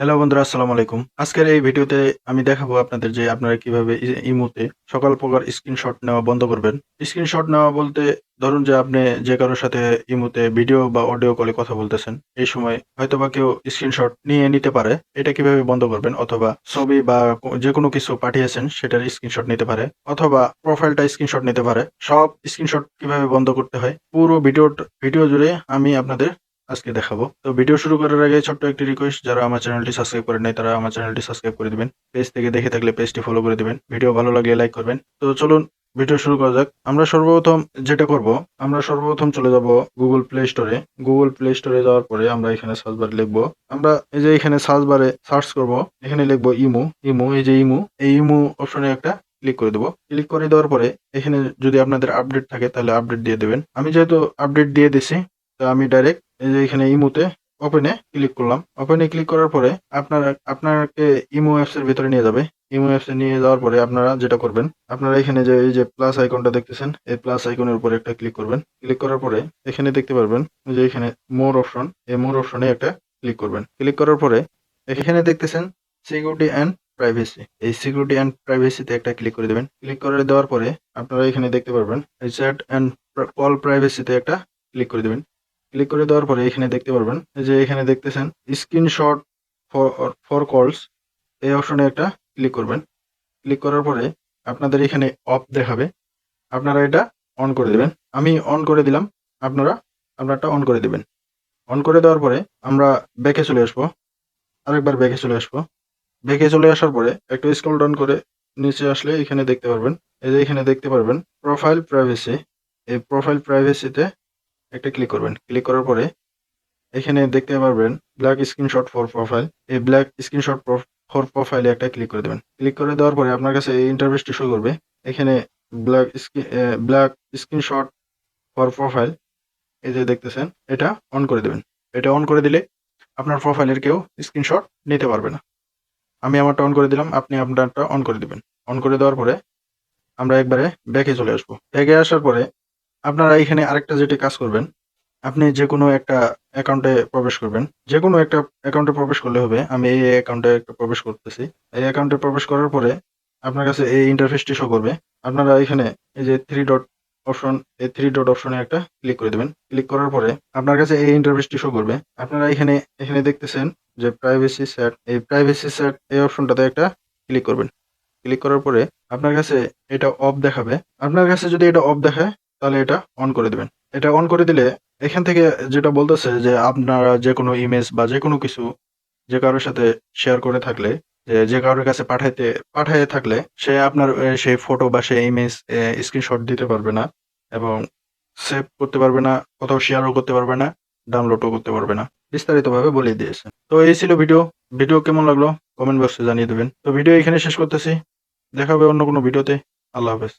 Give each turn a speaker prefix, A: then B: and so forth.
A: Hello বন্ধুরা, আসসালামু আলাইকুম। আজকের এই ভিডিওতে আমি দেখাবো আপনাদের যে আপনারা কীভাবে ইমোতে সকল প্রকার স্ক্রিনশট নেওয়া বন্ধ করবেন। স্ক্রিনশট নেওয়া বলতে ধরুন যে আপনি যে কারোর সাথে ইমোতে ভিডিও বা অডিও কলে কথা বলতেছেন, এই সময় হয়তোবা কেউ স্ক্রিনশট নিয়ে নিতে পারে। এটা কীভাবে বন্ধ করবেন? অথবা ছবি বা যে কোনো কিছু পাঠিয়েছেন, সেটার স্ক্রিনশট নিতে পারে। অথবা প্রোফাইলটা স্ক্রিনশট নিতে পারে। সব স্ক্রিনশট কীভাবে বন্ধ করতে হয়? পুরো ভিডিও ভিডিও জুড়ে আমি আপনাদের আজকে দেখাবো। তো ভিডিও শুরু করার আগে ছোট্ট একটি রিকোয়েস্ট যারা আমার চ্যানেলটি সাবস্ক্রাইব করেন নাই, তারা আমার চ্যানেলটি সাবস্ক্রাইব করে দিবেন। পেজ থেকে দেখে থাকলে পেজটি ফলো করে দিবেন। ভিডিও ভালো লাগলে লাইক করবেন। তো চলুন ভিডিও শুরু করা যাক। আমরা সর্বপ্রথম যেটা করব, আমরা সর্বপ্রথম চলে যাব গুগল প্লে স্টোরে গুগল প্লে স্টোরে যাওয়ার পরে আমরা এখানে সার্চ বারে লিখব। আমরা এই যে এখানে সার্চ বারে সার্চ করব, এখানে লিখব ইমো ইমো এই যে ইমো এই ইমো অপশনে একটা ক্লিক করে দেবো। ক্লিক করে দেওয়ার পরে এখানে যদি আপনাদের আপডেট থাকে, তাহলে আপডেট দিয়ে দেবেন। আমি যেহেতু আপডেট দিয়ে দিছি, তো আমি ডাইরেক্ট এই যে এখানে ইমোতে ওপেনে ক্লিক করলাম। ওপেনে ক্লিক করার পরে আপনারা, আপনাকে ইমো অ্যাপস এর ভিতরে নিয়ে যাবে। ইমো অ্যাপস এ নিয়ে যাওয়ার পরে আপনারা যেটা করবেন, আপনারা এখানে যে, এই যে প্লাস আইকনটা দেখতেছেন, এই প্লাস আইকনের উপরে একটা ক্লিক করবেন। ক্লিক করার পরে এখানে দেখতে পারবেন যে এখানে মোর অপশন এই মোর অপশনে একটা ক্লিক করবেন। ক্লিক করার পরে এখানে দেখতেছেন সিকিউরিটি অ্যান্ড প্রাইভেসি এই সিকিউরিটি অ্যান্ড প্রাইভেসিতে একটা ক্লিক করে দেবেন। ক্লিক করে দেওয়ার পরে আপনারা এখানে দেখতে পারবেন চ্যাট অ্যান্ড কল প্রাইভেসিতে একটা ক্লিক করে দেবেন। ক্লিক করে দেওয়ার পরে এখানে দেখতে পারবেন যে এখানে দেখতেছেন, স্ক্রিনশট ফর ফর কলস, এই অপশনে একটা ক্লিক করবেন। ক্লিক করার পরে আপনাদের এখানে অফ দেখাবে, আপনারা এটা অন করে দেবেন। আমি অন করে দিলাম, আপনারা, আপনারটা অন করে দেবেন। অন করে দেওয়ার পরে আমরা ব্যাকে চলে আসব, আরেকবার ব্যাকে চলে আসব। ব্যাকে চলে আসার পরে একটু স্ক্রল ডাউন করে নিচে আসলে এখানে দেখতে পারবেন, এই যে এখানে দেখতে পারবেন, প্রোফাইল প্রাইভেসি, এই প্রোফাইল প্রাইভেসিতে একটা ক্লিক করবেন। ক্লিক করার পরে এখানে দেখতে পারবেন ব্ল্যাক স্ক্রিনশট ফর প্রোফাইল এই ব্ল্যাক স্ক্রিনশট ফর প্রোফাইলে একটা ক্লিক করে দেবেন। ক্লিক করে দেওয়ার পরে আপনার কাছে এই ইন্টারভেসটি শো করবে। এখানে black black screenshot for profile এই যে দেখতেছেন, এটা অন করে দেবেন। এটা অন করে দিলে আপনার প্রোফাইলের কেউ স্ক্রিনশট নিতে পারবে না। আমি আমারটা অন করে দিলাম, আপনি আপনারটা অন করে দিবেন। অন করে দেওয়ার পরে আমরা একবারে ব্যাকে চলে আসব। ব্যাকে আসার পরে আপনারা এখানে আরেকটা যেটি কাজ করবেন, আপনি যে কোনো একটা অ্যাকাউন্টে প্রবেশ করবেন। যে কোনো একটা অ্যাকাউন্টে প্রবেশ করলে হবে, আমি এই অ্যাকাউন্টে একটা প্রবেশ করতেছি। এই অ্যাকাউন্টে প্রবেশ করার পরে আপনার কাছে এই ইন্টারফেসটি শো করবে। আপনারা এখানে এই যে থ্রি ডট অপশন এই থ্রি ডট অপশনে একটা ক্লিক করে দেবেন। ক্লিক করার পরে আপনার কাছে এই ইন্টারফেসটি শো করবে। আপনারা এখানে এখানে দেখতেছেন যে প্রাইভেসি সেট এই প্রাইভেসি সেট এই অপশনটাতে একটা ক্লিক করবেন। ক্লিক করার পরে আপনার কাছে এটা অফ দেখাবে। আপনার কাছে যদি এটা অফ দেখায় তাহলে এটা অন করে দেবেন। এটা অন করে দিলে এখান থেকে যেটা বলতেছে যে আপনারা যে কোনো ইমেজ বা যে কোনো কিছু যে কারোর সাথে শেয়ার করে থাকলে, যে যে কারোর কাছে পাঠাইতে, পাঠাইয়ে থাকলে সে আপনার সেই ফটো বা সেই ইমেজ স্ক্রিনশট দিতে পারবে না এবং সেভ করতে পারবে না, কোথাও শেয়ারও করতে পারবে না ডাউনলোডও করতে পারবে না। বিস্তারিতভাবে বলে দিয়েছে। তো এই ছিল ভিডিও ভিডিও কেমন লাগল? কমেন্ট বক্সে জানিয়ে দেবেন। তো ভিডিও এখানে শেষ করতেছি। দেখা হবে অন্য কোনো ভিডিওতে আল্লাহ হাফেজ।